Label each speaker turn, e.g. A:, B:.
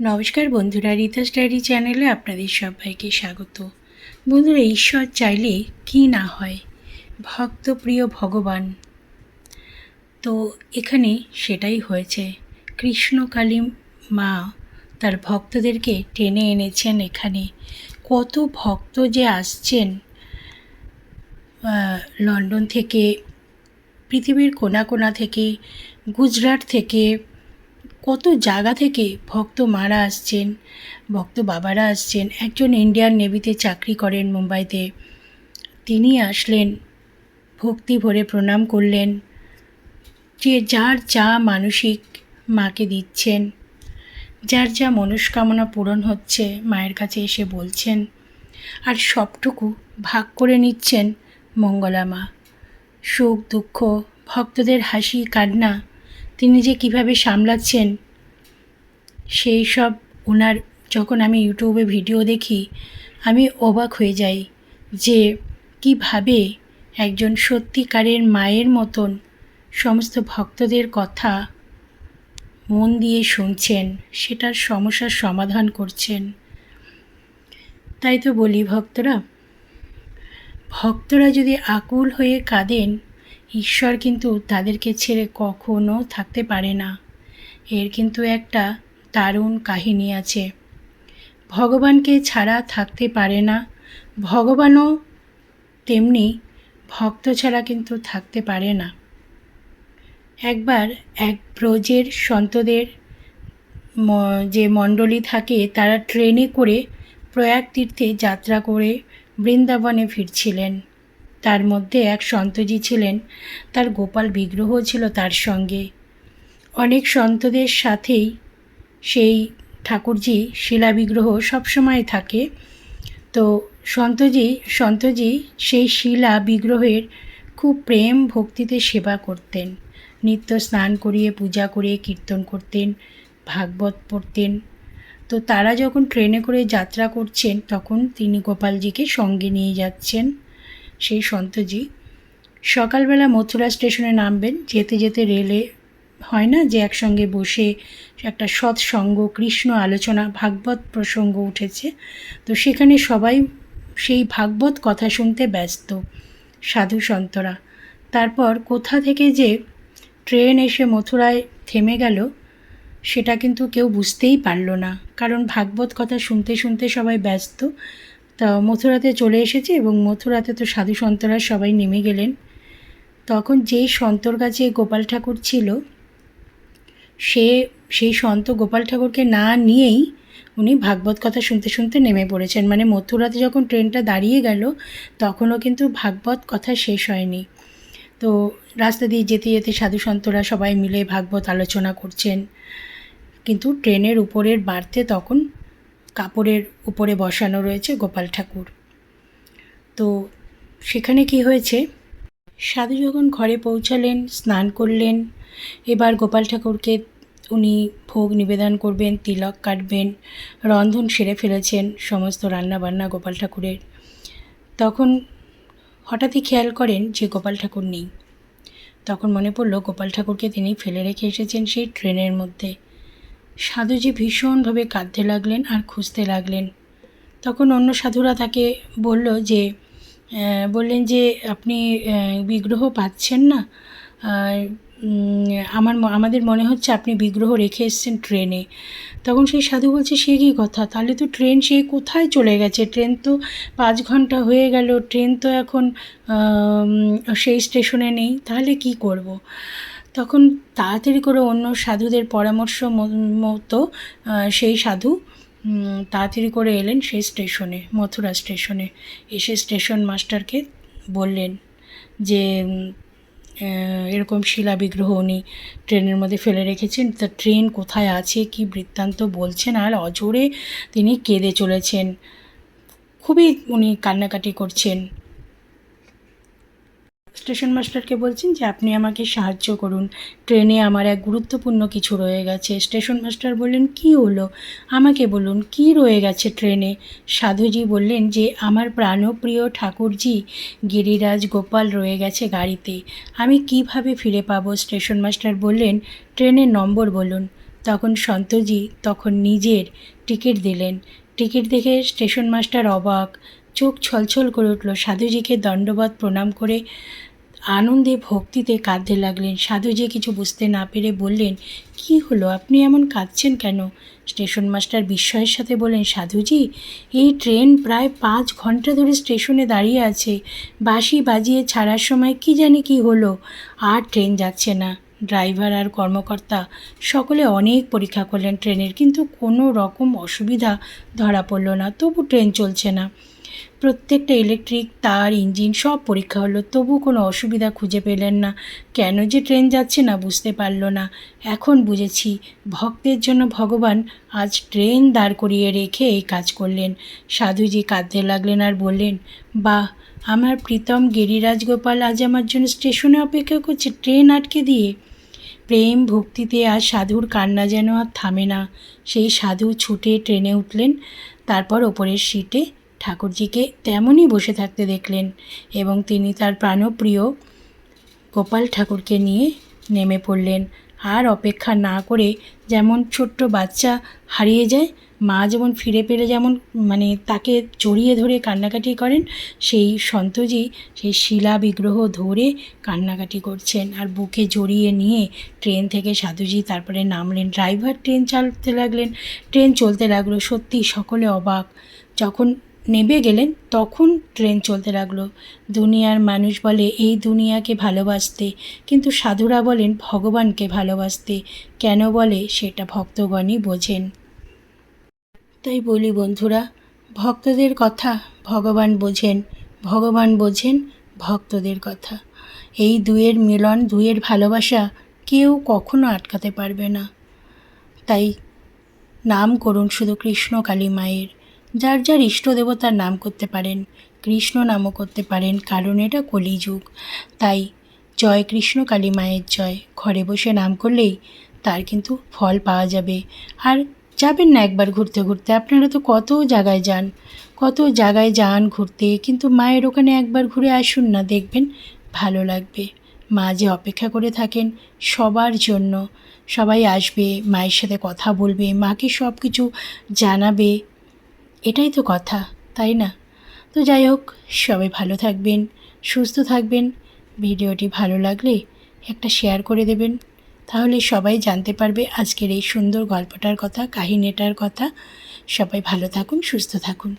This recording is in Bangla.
A: নমস্কার বন্ধুরা, রিতাস ডায়েরি চ্যানেলে আপনাদের সবাইকে স্বাগত। বন্ধুরা, ঈশ্বর চাইলে কি না হয়? ভক্তপ্রিয় ভগবান। তো এখানে সেটাই হয়েছে। কৃষ্ণকালী মা তার ভক্তদেরকে টেনে এনেছেন এখানে। কত ভক্ত যে আসছেন লন্ডন থেকে, পৃথিবীর কোনা কোনা থেকে, গুজরাট থেকে কত জায়গা থেকে ভক্ত মারা আসছেন, ভক্ত বাবারা আসছেন। একজন ইন্ডিয়ান নেভিতে চাকরি করেন মুম্বাইতে। তিনি আসলেন, ভক্তি ভরে প্রণাম করলেন। যে যার যা মানসিক মাকে দিচ্ছেন, যার যা মনস্কামনা পূরণ হচ্ছে, মায়ের কাছে এসে বলছেন, আর সবটুকু ভাগ করে নিচ্ছেন মঙ্গলা মা। সুখ, দুঃখ, ভক্তদের হাসি, কান্না তিনি যে কীভাবে সামলাচ্ছেন, সেই সব ওনার যখন আমি ইউটিউবে ভিডিও দেখি, আমি অবাক হয়ে যাই যে কীভাবে একজন সত্যিকারের মায়ের মতন সমস্ত ভক্তদের কথা মন দিয়ে শুনছেন, সেটার সমস্যার সমাধান করছেন। তাই তো বলি ভক্তরা ভক্তরা যদি আকুল হয়ে কাঁদেন ঈশ্বর কিন্তু তাদেরকে ছেড়ে কখনো থাকতে পারে না। এর কিন্তু একটা দারুণ কাহিনী আছে। ভগবানকে ছাড়া থাকতে পারে না। ভগবানও তেমনি ভক্ত ছাড়া কিন্তু থাকতে পারে না। একবার এক ব্রজের সন্তদের যে মণ্ডলী থাকে, তারা ট্রেনে করে প্রয়াগ তীর্থে যাত্রা করে বৃন্দাবনে ফিরছিলেন। তার মধ্যে এক সন্তজি ছিলেন। তার গোপাল বিগ্রহ ছিল তার সঙ্গে। অনেক সন্তদের সাথেই সেই ঠাকুরজি শিলা বিগ্রহ সবসময় থাকে। তো সন্তজি সন্তজি সেই শিলা বিগ্রহের খুব প্রেম ভক্তিতে সেবা করতেন। নিত্য স্নান করিয়ে, পূজা করিয়ে, কীর্তন করতেন, ভাগবত পড়তেন। তো তারা যখন ট্রেনে করে যাত্রা করছেন, তখন তিনি গোপালজিকে সঙ্গে নিয়ে যাচ্ছেন। সেই সন্তজি সকালবেলা মথুরা স্টেশনে নামবেন। যেতে যেতে রেলে হয় না যে একসঙ্গে বসে একটা সৎসঙ্গ কৃষ্ণ আলোচনা, ভাগবত প্রসঙ্গ উঠেছে। তো সেখানে সবাই সেই ভাগবত কথা শুনতে ব্যস্ত। সাধু সন্তরা। তারপর কোথা থেকে যে ট্রেন এসে মথুরায় থেমে গেল, সেটা কিন্তু কেউ বুঝতেই পারল না। কারণ ভাগবত কথা শুনতে শুনতে সবাই ব্যস্ত। তা মথুরাতে চলে এসেছে এবং মথুরাতে তো সাধু সন্তরা সবাই নেমে গেলেন। তখন যেই সন্তর কাছে গোপাল ঠাকুর ছিল, সে, সেই সন্ত গোপাল ঠাকুরকে না নিয়েই উনি ভাগবত কথা শুনতে শুনতে নেমে পড়েছেন। মানে মথুরাতে যখন ট্রেনটা দাঁড়িয়ে গেল, তখনও কিন্তু ভাগবত কথা শেষ হয়নি। তো রাস্তা দিয়ে যেতে যেতে সাধু সন্তরা সবাই মিলে ভাগবত আলোচনা করছেন। কিন্তু ট্রেনের উপরের বাড়তে তখন কাপড়ের উপরে বসানো রয়েছে গোপাল ঠাকুর। তো সেখানে কি হয়েছে? সাধু যখন ঘরে পৌঁছালেন, স্নান করলেন, এবার গোপাল ঠাকুরকে উনি ভোগ নিবেদন করবেন, তিলক কাটবেন, রন্ধন সেরে ফেলেছেন সমস্ত রান্না বান্না গোপাল ঠাকুরের। তখন হঠাৎই খেয়াল করেন যে গোপাল ঠাকুর নেই। তখন মনে পড়ল গোপাল ঠাকুরকে তিনি ফেলে রেখে এসেছেন সেই ট্রেনের মধ্যে। সাধুজি ভীষণভাবে কাঁদতে লাগলেন আর খুঁজতে লাগলেন। তখন অন্য সাধুরা তাকে বলল যে বললেন যে, আপনি বিগ্রহ পাচ্ছেন না? আমার আমাদের মনে হচ্ছে আপনি বিগ্রহ রেখে এসছেন ট্রেনে। তখন সেই সাধু বলছে, সে কী কথা? তাহলে তো ট্রেন, সে কোথায় চলে গেছে? ট্রেন তো পাঁচ ঘণ্টা হয়ে গেল, ট্রেন তো এখন সেই স্টেশনে নেই, তাহলে কি করব। তখন তাড়াতাড়ি করে অন্য সাধুদের পরামর্শ মতো সেই সাধু তাড়াতাড়ি করে এলেন সেই স্টেশনে, মথুরা স্টেশনে। এসে স্টেশন মাস্টারকে বললেন যে এরকম শিলা বিগ্রহ উনি ট্রেনের মধ্যে ফেলে রেখেছেন, তা ট্রেন কোথায় আছে, কি বৃত্তান্ত বলছেন, আর অজোরে তিনি কেঁদে চলেছেন। খুবই উনি কান্নাকাটি করছেন। স্টেশন মাস্টারকে বলছেন যে, আপনি আমাকে সাহায্য করুন। ট্রেনে আমার এক গুরুত্বপূর্ণ কিছু রয়ে গেছে। স্টেশন মাস্টার বললেন, কি হলো? আমাকে বলুন, কি রয়ে গেছে ট্রেনে? সাধুজি বললেন যে, আমার প্রাণপ্রিয় ঠাকুরজি, গিরিরাজ গোপাল রয়ে গেছে গাড়িতে। আমি কীভাবে ফিরে পাবো? স্টেশন মাস্টার বললেন ট্রেনের নম্বর বলুন। তখন সন্তজি তখন নিজের টিকিট দিলেন। টিকিট দেখে স্টেশন মাস্টার অবাক, চোখ ছলছল করে উঠল। সাধুজিকে দণ্ডবত প্রণাম করে আনন্দে ভক্তিতে কাঁদতে লাগলেন। সাধুজি কিছু বুঝতে না পেরে বললেন, কি হলো? আপনি এমন কাঁদছেন কেন? স্টেশন মাস্টার বিস্ময়ের সাথে বললেন, সাধুজি, এই ট্রেন প্রায় পাঁচ ঘণ্টা ধরে স্টেশনে দাঁড়িয়ে আছে। বাঁশি বাজিয়ে ছাড়ার সময় কি জানি কি হলো? আর ট্রেন যাচ্ছে না। ড্রাইভার আর কর্মকর্তা সকলে অনেক পরীক্ষা করলেন ট্রেনের, কিন্তু কোনো রকম অসুবিধা ধরা পড়ল না। তবু ট্রেন চলছে না। প্রত্যেকটা ইলেকট্রিক তার ইঞ্জিন সব পরীক্ষা হলো, তবু কোনো অসুবিধা খুঁজে পেলেন না। কেন যে ট্রেন যাচ্ছে না বুঝতে পারল না। এখন বুঝেছি, ভক্তের জন্য ভগবান আজ ট্রেন দাঁড় করিয়ে রেখে এই কাজ করলেন। সাধুজি কাঁদতে লাগলেন আর বললেন, বাহ, আমার প্রীতম গিরিরাজ গোপাল আজ আমার জন্য স্টেশনে অপেক্ষা করছে ট্রেন আটকে দিয়ে? প্রেম ভক্তিতে আর সাধুর কান্না যেন আর থামে না। সেই সাধু ছুটে ট্রেনে উঠলেন, তারপর ওপরের সিটে ঠাকুরজিকে তেমনই বসে থাকতে দেখলেন এবং তিনি তার প্রাণপ্রিয় গোপাল ঠাকুরকে নিয়ে নেমে পড়লেন। আর অপেক্ষা না করে যেমন ছোট্ট বাচ্চা হারিয়ে যায়, মা যেমন ফিরে পেলে যেমন মানে তাকে জড়িয়ে ধরে কান্নাকাটি করেন, সেই সন্তজি সেই শিলা বিগ্রহ ধরে কান্নাকাটি করছেন। আর বুকে জড়িয়ে নিয়ে ট্রেন থেকে সাধুজি তারপরে নামলেন। ড্রাইভার ট্রেন চালতে লাগলেন। ট্রেন চলতে লাগল। সত্যি সকলে অবাক। যখন নেবে গেলেন, তখন ট্রেন চলতে লাগল। দুনিয়ার মানুষ বলে, এই দুনিয়াকে ভালোবাসতে। কিন্তু সাধুরা বলেন, ভগবানকে ভালোবাসতে। কেন বলে, সেটা ভক্তগণই বোঝেন। তাই বলি বন্ধুরা, ভক্তদের কথা ভগবান বোঝেন ভগবান বোঝেন ভক্তদের কথা। এই দুয়ের মিলন দুয়ের ভালোবাসা কেউ কখনো আটকাতে পারবে না। তাই নাম করুন শুধু কৃষ্ণ কালী মায়ের। যার যার ইষ্ট দেবতার নাম করতে পারেন, কৃষ্ণ নামও করতে পারেন, কারণ এটা কলিযুগ। তাই জয় কৃষ্ণ কালী মায়ের জয়। ঘরে বসে নাম করলেই তার কিন্তু ফল পাওয়া যাবে। আর যাবেন না একবার ঘুরতে ঘুরতে, আপনারা তো কত জায়গায় যান, কত জায়গায় যান ঘুরতে, কিন্তু মায়ের ওখানে একবার ঘুরে আসুন না, দেখবেন ভালো লাগবে। মা যে অপেক্ষা করে থাকেন সবার জন্য। সবাই আসবে, মায়ের সাথে কথা বলবে, মাকে সব কিছু জানাবে এটাই তো কথা, তাই না? তো যাই হোক, সবাই ভালো থাকবেন, সুস্থ থাকবেন। ভিডিওটি ভালো লাগলে একটা শেয়ার করে দেবেন। তাহলে সবাই জানতে পারবে আজকের এই সুন্দর গল্পটার কথা, কাহিনীটার কথা। সবাই ভালো থাকুন, সুস্থ থাকুন।